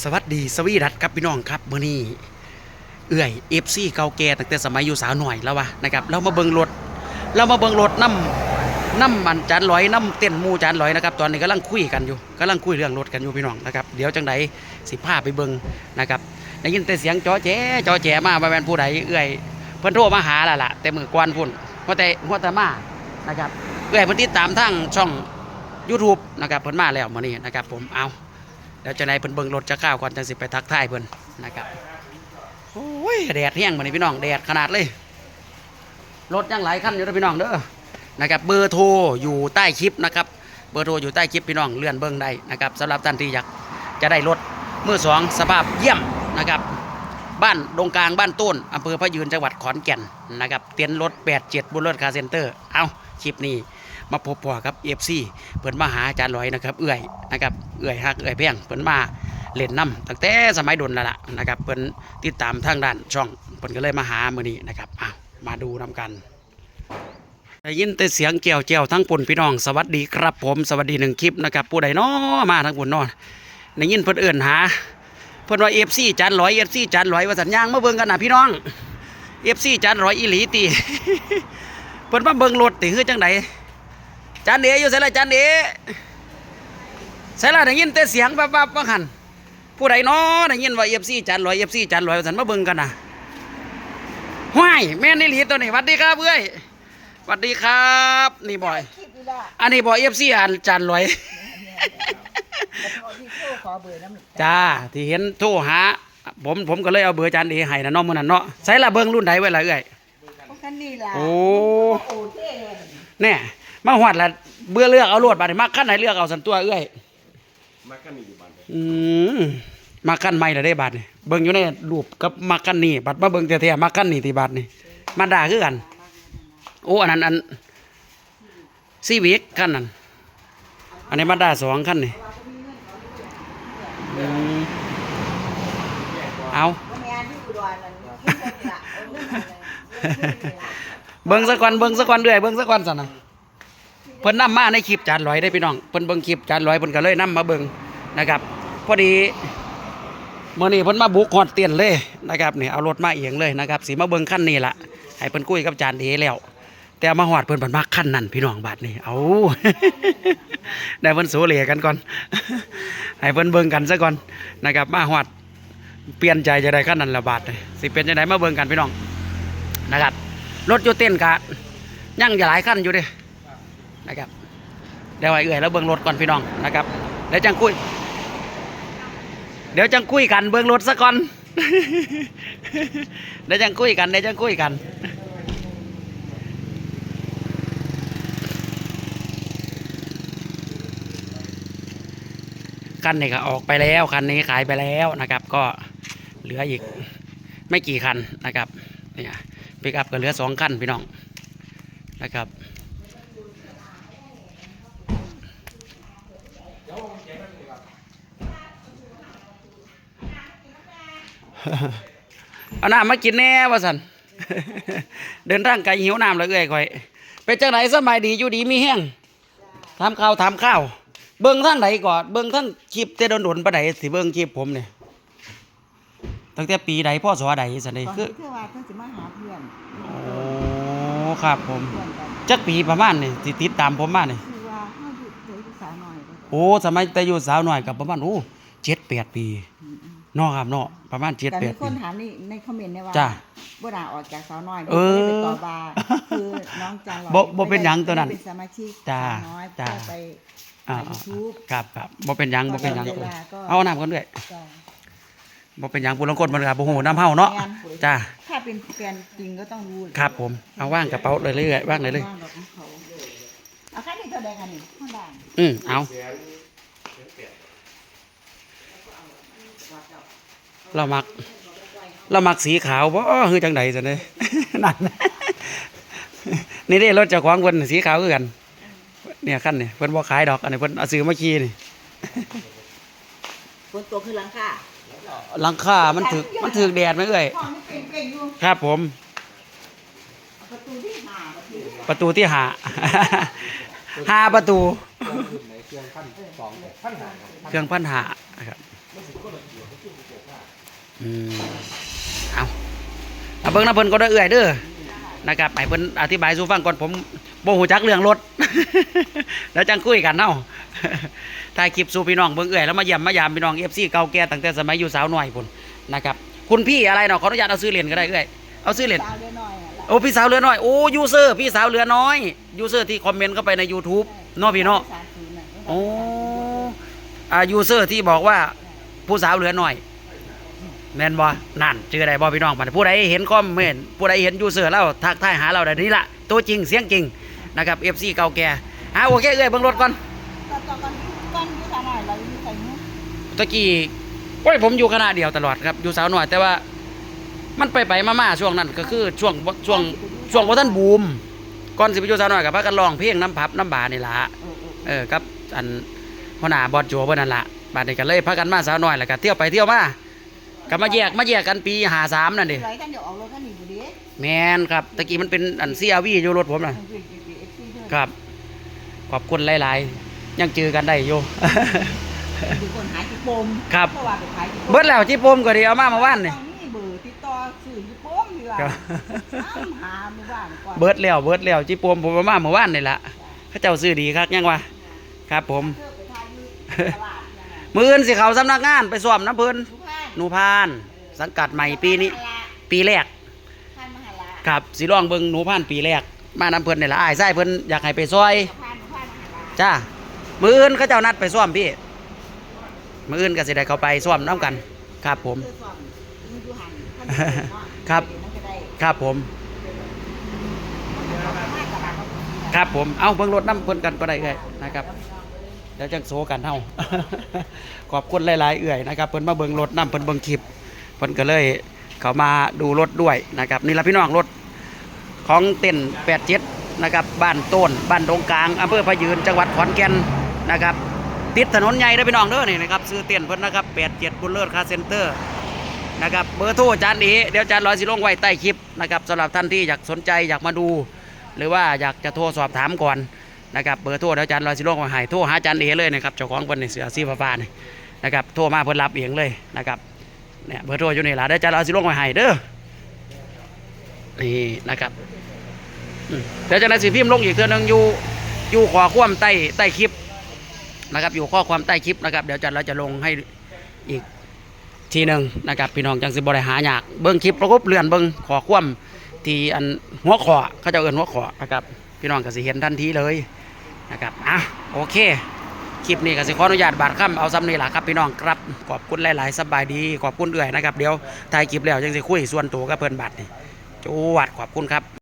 สวัสดีสวีดัตครับพี่น้องครับมื้อนี้เอื่อยเอฟซีเก่าแก่ตั้งแต่สมัยอยู่สาวหน่อยแล้ววะนะครับเรามาเบิงรถเรามาเบิงรถน้ำน้ำมันจานลอยน้ำเต้นมูจานลอยนะครับตอนนี้กำลังคุยกันอยู่กำลังคุยเรื่องรถกันอยู่พี่น้องนะครับเดี๋ยวจังใดสิพาไปเบิงนะครับได้ยินแต่เสียงจอแจ๋จอแจ๋มาบ่แมนผู้ใดเอื่อยเพิ่นโทรมาหาล้วล่ะแต่มือกวนพุ่นหัวแต่หัวแต่มานะครับเอื่อยเพิ่นติดตามทางช่อง YouTube นะครับเพิ่นมาแล้วมื้อนี้นะครับผมเอา เดี๋ยวจะในเพิ่นเบิ่งรถจะข้าวก่อนจังสิไปทักทายเพิ่นนะครับโอ้ยแดดแห้งมานี่พี่น้องแดดขนาดเลยรถยังหลายคันอยู่เด้อพี่น้องเด้อนะครับเบอร์โทรอยู่ใต้คลิปนะครับเบอร์โทรอยู่ใต้คลิปพี่น้องเลื่อนเบิ่งได้นะครับสำหรับท่านที่อยากจะได้รถมือสองสภาพเยี่ยมนะครับบ้านดงกลางบ้านต้นอำเภอพะยืนจังหวัดขอนแก่นนะครับเต็นรถ 87 บุญรถคาเซ็นเตอร์เอาคลิปนี้ มาพบพ่อครับ FC เพิ่นมาหาอาจารย์ลอยนะครับ เอื้อยนะครับเอื้อยฮักเอื้อยแพงเพิ่นมาเล่นน้ำตั้งแต่สมัยดนแล้วล่ะนะครับเพิ่นติดตามทางด้านช่องเพิ่นก็เลยมาหามื้อนี้นะครับเอามาดูนำกันได้ยินแต่เสียงเจียวเจียวทั้งปุ่นพี่น้องสวัสดีครับผมสวัสดีหนึ่งคลิปนะครับผู้ใดน้อมาทั้งปุ่นนอนได้ยินเพิ่นเอื่นหาเพิ่นว่าเอฟซีจานร้อยเอฟซีจานร้อยว่าสัญญางมาเบิ่งกันนะพี่น้องเอฟซีจานร้อยอีหลีตีเพิ่นมาเบิ่งรถติคือจังได จานเดอยู่ไสล่ะจานเดไสล่ะได้ยินแต่เสียงปั๊บๆว่าคั่นผู้ใดน้อได้ยินว่าเอฟซีจานร้อยเอฟซีจานร้อยสันมาเบิ่งกันนะห้วยแม่นอีหลีตัวนี้หวัดดีครับเอ้ยวัดดีครับ นี่บอย อันนี้บอยเอฟซีอันจานร้อยจ้าที่เห็นโทรหาผมผมก็เลยเอาเบอร์จารย์เอให้นะเน้องมื้อนั้นเนาะใส่ละเบิ่งรุ่นใดไว้ละเอ้ยโอ้โอ้เท่ย มาฮอดละเบื่อเลือกเอาโลดบัดนี้มักคันไหนเลือกเอาสันตัวเอ้ยมากันมีอยู่บ้านอืมมาคันใหม่ละได้บัดนี่เบิ่งอยู่ในรูปกับมาคันนี้บัดมาเบิ่งแท้ๆมาคันนี้ที่บัดนี่มาด่าคือกันโอ้อันนั้นอันซีวิกคันนั้นอันนี้มาด่าสองคันนี่อืมเอาว่าแม่ที่อุดรนั่นที่คนนี่ล่ะเอาเรื่องอะไรเรื่องนี่ล่ะเบิ่งสักวันเบิ่งสักวันเรื่อยเบิ่งสักวันสั่นน่ะ เพิ่นนํมาในคลิปจานลอยได้พี่น้องเพิ่นเบิ่งคลิปจานลอยเพิ่นก็เลยนํมาเบิ่งนะครับ พอดีเมื้อนี้เพิ่นมาบุกฮอดเตียนเลยนะครับนี่เอารถมาเอียงเลยนะครับสิมาเบิ่งคันนี้ละให้เพิ่นคุยกับจานเดแล้วแต่มาฮอดเพิ่นเพิ่นมาคันนั้นพี่น้องบาดนี้เอาได้เพิ่นโซเหลกันก่อนให้เพิ่นเบิ่งกันซะก่อนนะครับ มาฮอดเปลี่ยนใจจะได้คันนั้นละบาดนี่สิเป็นจังได้มาเบิ่งกันพี่น้องนะครับรถอยู่เต้นกะยังจะหลายขั้นอยู่เดิ นะครับเดี๋ยวไอ้เอื่อยแล้วเบิ้งรถก่อนพี่น้องนะครับเดี๋ยวจังคุย เดี๋ยวจังคุยกันเบิ้งรถซะก่อนเดี๋ยวจังคุยกันเดี๋ยวจังคุยกันคันนี้ก็ออกไปแล้วคันนี้ขายไปแล้วนะครับ ก็เหลืออีกไม่กี่คันนะครับเนี่ยปิกอัพก็เหลือสองคันพี่น้องนะครับ เอาน้ำมากินแน่ว่าสันเดินทางไกลหิวน้ำแล้วเอ้อยข่อยเป็นจังไหนสบายดีอยู่ดีมีแห้งทำข้าวทำข้าว เบิ้งทั้งไหนก่อนเบิ้งทั้งคลิปแต่โดนๆปะไหนสิเบิ้งคลิปผมเนี่ยตั้งแต่ปีใดพ่อสอใดสันนี่ก่อนคือที่เธอว่าเธอจะมาหาเพื่อนโอ้ครับผมเพื่อนกันจักปีประมาณนี่ที่ติดตามผมมานี่คือว่าเขาอยู่เธออยู่สาวหน่อยก็โอ้สมัยแต่อยู่สาวหน่อยกับประมาณโอ้เจ็ดแปดปี เนอครับเนาะประมาณเจ็ดแต่แปมีดคปีนถามนี่ในคอมเมนต์เนี่ยว่าจ้ะบ่ด่าออกจากสาวน้อยเออบ่ได้ไปต่อบาร์คือน้องจังหวะบ่บ่เป็นหยังตัวนั้นเป็นสมาชิกจ้ะสาวน้อยจ้ะ เพื่อไป อ่าถ่ายยูทูบครับครับบ่เป็นหยังบ่เป็นหยังเวลาก็ เอาน้ำกันด้วยจ้ะ บ่เป็นหยังผู้ลางคนมันก็บ่ฮู้น้ำเฮาเนาะแม่น จ้าถ้าเป็นแฟนจริงก็ต้องรู้ครับผมเอาว่างกระเป๋าเลยเรื่อยๆว่างเลยเลย ว่างดอกของเขาเอาแค่นี้เท่าใดกันนี่ข้างล่างอืมเอา เรามัก เรามักสีขาวบ่คือจังใดซะเด้นั่นนี่เด้รถเจ้าของเพิ่นสีขาวคือกัน เนี่ยคันนี่เพิ่นบ่ขายดอก อันนี้เพิ่นเอาซื้อมาขี่นี่ฝนตกคือหลังคาหลังคามันถึกมันถึกแดดไหมเอ้ยห้องนี่เป็นเป็นอยู่ครับผมประตูที่หาประตูประตูที่หาห้าประตูในเครื่องพันสองพันหาเครื่องพันหานะครับ อืมเอาเอาเบิ่งน้ำเพิ่นก็ได้เอื่อยเด้อนะครับให้เพิ่นอธิบายสู่ฟังก่อนผมบ่ฮู้จักเรื่องรถ แล้วจังคุยกันเนาะถ่ายคลิปสู่พี่น้องเบิ่งเอื่อยแล้วมาเยี่ยมมายามพี่น้อง FC เก่าแก่ตั้งแต่สมัยอยู่สาวน้อยพุ่นนะครับ คุณพี่อะไรเนาะขออนุญาตเอาซื้อเหรียญก็ได้เอื่อยเอาซื้อเหรียญสาวเล็กน้อยอะล่ะโอ้พี่สาวเรือน้อยโอ้ยูเซอร์พี่สาวเรือน้อยยูเซอร์ที่คอมเมนต์เข้าไปใน YouTube เนาะพี่เนาะสามศูนย์น่ะโอ้อายูเซอร์ที่บอกว่าผู้สาวเรือน้อย แม่นบ่นั่นชื่ออะไรบ่พี่น้องบัดผู้ใดเห็นคอมเมนต์ผู้ใดเห็นยูเซอร์แล้วทักทายหาเราได้นี่ละตัวจริงเสียงจริงนะครับ FC เก่าแก่อ่าโอเคเอ้ยเบิ่งรถก่อนตอนตอนก่อนก่อนอยู่สาวน้อยเราอยู่ใส่หมูตะกี้โอ้ยผมอยู่คณะเดียวตลอดครับอยู่สาวน้อย แต่ว่ามันไปไปๆมาๆช่วงนั้นก็คือช่วงบ่ช่วงช่วงบ่ทันบูมก่อนสิไปอยู่สาวน้อยก็พากันร้องเพลงน้ำพับน้ำบานี่ล่ะเออเออเออครับอันหัวหน้าบอสโจเพิ่นนั่นล่ะบาดนี้ก็เลยพากันมาสาวน้อยแล้วก็เที่ยวไปเที่ยวมา ก็มาแยกมาแยกกันปี53นั่นดิไรกันเดี๋ยวออกรถกันหนีบุดีแม่นครับตะกี้มันเป็นอัน CRV อยู่รถผมน่ะมันเป็นเป็นเอฟซีด้วยครับ ขอบคุณหลาย ๆ ยังเจอกันได้อยู่คือคนหายจิโปมครับเพราะว่าไปขายจิโปมเบิดแล้วจิปมก็ดีเอามาเมื่อวานนี่ตอนนี้เบอร์ติดต่อสื่อจิโปมดีกว่าครับถามหาเมื่อวานก่อนเบิดแล้วเบิดแล้วจิปมผมเอามาเมื่อวานนี่ล่ะเขาเจ้าซื้อดีคักยังวะครับผมเธอไปทายอยู่ตลาดยังไงมื้ออื่นสิเข้าสำนักงานไปสวมน้ำเพิ่นทุกท่านห นูพาน สังกัดใหม่ปีนี้ ปีแรกท่านมหาลาครับสิลองเบิ่งหนูพันปีแรก มาน้ำเพิ่นนี่ละอ้ายไส้เพิ่นอยากให้ไปซอยท่านท่านมหาลาจ้ามื้ออื่นเขาเจ้านัดไปซ่อมพี่มื้ออื่นก็สิได้เข้าไปซ่อมน้ำกัน ครับผมเพื่อสอบมึงดูหันท่านเห็นเนาะครับ มันจะได้ครับผมมากกว่าบาทเขาดีนะครับผม เอาเบิ่งรถน้ำเพิ่นกันก็ได้เลยนะครับเดี๋ยวจังโซกันเฮาขอบคุณหลาย ๆ เอื่อยนะครับเพิ่นมาเบิ่งรถน้ำเพิ่นเบิ่งคลิปเพิ่นก็เลยเข้ามาดูรถด้วยนะครับนี่ละพี่น้องรถของเต้น87นะครับบ้านโต้นบ้านดงกลางอำเภอพะยืนจังหวัดขอนแก่นนะครับติดถนนใหญ่เด้พี่น้องเด้อนี่นะครับซื้อเต้นเพิ่นนะครับ87บุลเลอร์คาเซ็นเตอร์นะครับเบอร์โทรอาจารย์นี้เดี๋ยวอาจารย์ร้อยสิลงไว้ใต้คลิปนะครับสำหรับท่านที่อยากสนใจอยากมาดู หรือว่าอยากจะโทรสอบถามก่อน นะครับเบอร์โทรเดี๋ยวอาจารย์ลอยสิโลกมาหายโทรหาอาจารย์เอเลยนะครับเจ้าของเพิ่นในเสือสีฟ้าๆนี่นะครับโทรมาเพิ่นรับเองเลยนะครับเนี่ยเบอร์โทรอยู่นี่ล่ะเดี๋ยวอาจารย์ลอยสิโลกมาหายเด้อนี่นะครับเดี๋ยวอาจารย์สิพิมพ์ลงอีกเทื่อนึงอยู่อยู่ขอความใต้ใต้คลิปนะครับอยู่ข้อความใต้คลิปนะครับเดี๋ยวจารย์เราจะลงให้อีกทีหนึ่งนะครับพี่น้องจังสิบริหารยากเบิ้งคลิปประกบเลื่อนเบิ้งขอความที่อันหัวขอเขาจะเอินหัวขอนะครับพี่น้องก็สิเห็นทันทีเลย นะครับอะโอเคคลิปนี้ก็สิขออนุญาตบาดค่ำเอาซ้ำนี่แหละครับพี่น้องครับขอบคุณหลาย ๆสบายดีขอบคุณเอื่อยนะครับเดี๋ยวถ่ายคลิปแล้วยังสิคุยส่วนตัวกับเพิ่นบัตรนี่จวดขอบคุณครับ